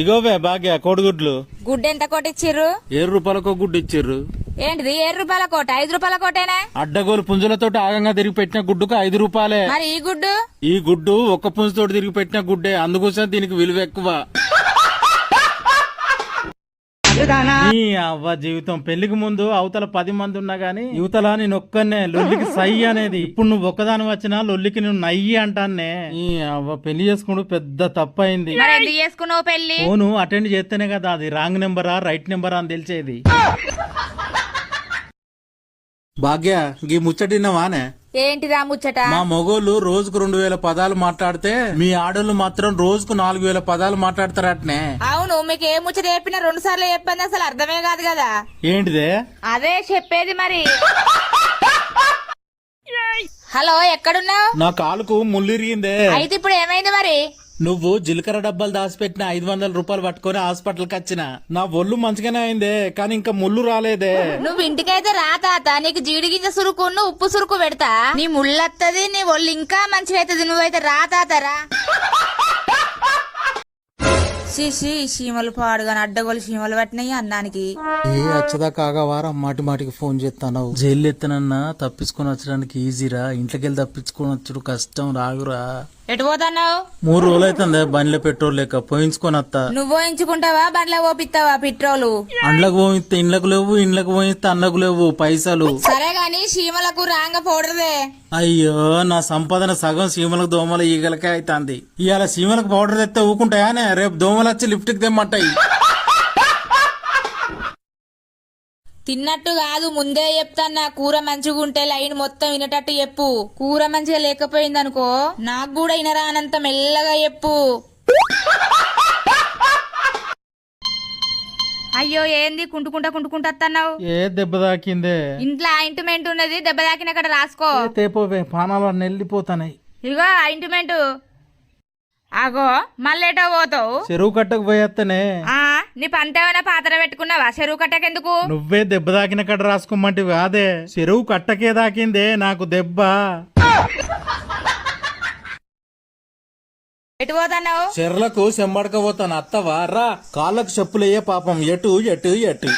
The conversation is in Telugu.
ఇగోవే భాగ్య కోడిగుడ్లు. గుడ్డు ఎంత కొట్టిచ్చిర్రు? ఏడు రూపాయలకు గుడ్డు ఇచ్చిర్రు. ఏంటిది? ఏడు రూపాయల కోట? ఐదు రూపాయల కోటేనా? అడ్డగోలు పుంజులతో ఆగంగా తిరిగి పెట్టిన గుడ్డుకు ఐదు రూపాయలే. మరి ఈ గుడ్డు? ఈ గుడ్డు ఒక్క పుంజుతో తిరిగి పెట్టిన గుడ్డే. అందుకోసం దీనికి విలువ ఎక్కువ. ఈ అవ్వ జీవితం పెళ్ళికి ముందు అవతల పది మంది ఉన్నా గానీ యువతల నేను ఒక్కనే. లొల్లికి సై అనేది. ఇప్పుడు నువ్వు ఒక్కదాని వచ్చినా లొల్లికి నువ్వు నయ్యి అంటానే ఈ అవ్వ పెళ్ళి చేసుకుంటూ పెద్ద ఎందుకు చేసుకున్నావు పెళ్ళి? ఫోను అటెండ్ చేస్తేనే కదా అది. రాంగ్ నెంబరా రైట్ నెంబరా అని తెలిసేది. భాగ్య గీ ముచ్చటినవానే ఏంటిదా ముచ్చట? మా మొగోళ్ళు రోజుకు రెండు వేల పదాలు మాట్లాడితే మీ ఆడోళ్ళు మాత్రం రోజుకు నాలుగు వేల పదాలు మాట్లాడతారటనే. అవును మీకు ఏ ముచ్చట చెప్పినా రెండు సార్లు చెప్పింది అసలు అర్థమే కాదు కదా. ఏంటిదే? అదే చెప్పేది మరి. హలో ఎక్కడున్నావు? నా కాలుకు ముల్లిరిగిందే అయితే ఇప్పుడు ఏమైంది మరి? నువ్వు జీలకర్ర డబ్బాలు దాచిపెట్టిన ఐదు వందల రూపాయలు పట్టుకొని హాస్పిటల్కి వచ్చిన. నా ఒళ్ళు మంచిగానే అయిందే కానీ ఇంకా ముళ్ళు రాలేదే. నువ్వు ఇంటికైతే రా తాత నీకు జీడి గింజ సురుకును ఉప్పు సురుకు పెడతా. నీ ముళ్ళత్తది నీ ఒళ్ళు ఇంకా మంచిగైతది నువ్వైతే రా తాత రా. శిషి చీమలు పాడుగాని అడ్డగోలు చీమలు పట్టినాయి అన్నానికి. ఏ వచ్చదా కాగవారా మాటి మాటికి ఫోన్ చేస్తాను జైలు ఎత్తనన్నా తప్పించుకొని వచ్చడానికి ఈజీరా ఇంట్లోకి వెళ్ళి తప్పించుకొని వచ్చుడు కష్టం రాగురా. ఎటు పోతున్నావు? మూడు రోజులు అవుతుంది బండిలో పెట్రోల్ లేక పోయించుకొని వస్తా నువ్వు ఎంచుకుంటావా బండ్ల పోపిస్తావా పెట్రోలు? అండ్లకు పోయిస్తే ఇండ్లకు లేవు ఇండ్లకు పోయిస్తే అన్నకు లేవు పైసలు. సరే గాని చీమలకు రాంగ పౌడర్దే. అయ్యో నా సంపాదన సగం సీమలకు దోమల ఈగలకే అవుతుంది ఇవాళ సీమలకు పౌడర్ తెస్తే ఊకుంటాయానే రేపు దోమలు వచ్చి లిఫ్ట్కి తెమ్మంటాయి. తిన్నట్టు కాదు ముందే చెప్తాన్నా కూర మంచిగా ఉంటే లైన్ మొత్తం వినేటట్టు చెప్పు. కూర మంచిగా లేకపోయింది అనుకో నాకు కూడా వినరానంత మెల్లగా చెప్పు. అయ్యో ఏంది? కుంటుకుంటా కుంటుకుంటా వస్తున్నావు ఏ దెబ్బ తాకిందే? ఇంట్లో ఆయింట్మెంట్ ఉన్నది దెబ్బ తాకిన అక్కడ రాసుకో. తేపోవే పానాలు అన్నీ వెళ్ళిపోతాయి ఇదిగో ఆయింట్మెంట్ ఆగో మళ్ళేటో పోతావు? చెరువు కట్టకు పోయేస్తేనే ఆ నీ పంతేమైనా పాత్ర పెట్టుకున్నావా? చెరువు కట్టకెందుకు? నువ్వే దెబ్బ తాకిన కట్ట రాసుకోమంటివి కాదే. చెరువు కట్టకే దాకిందే నాకు దెబ్బ. ఎటు పోతున్నావు? చెర్లకు చెంబడకపోతాను అత్తవా? రా. కాళ్ళకు చెప్పులయ్యే పాపం. ఎటు ఎటు ఎటు.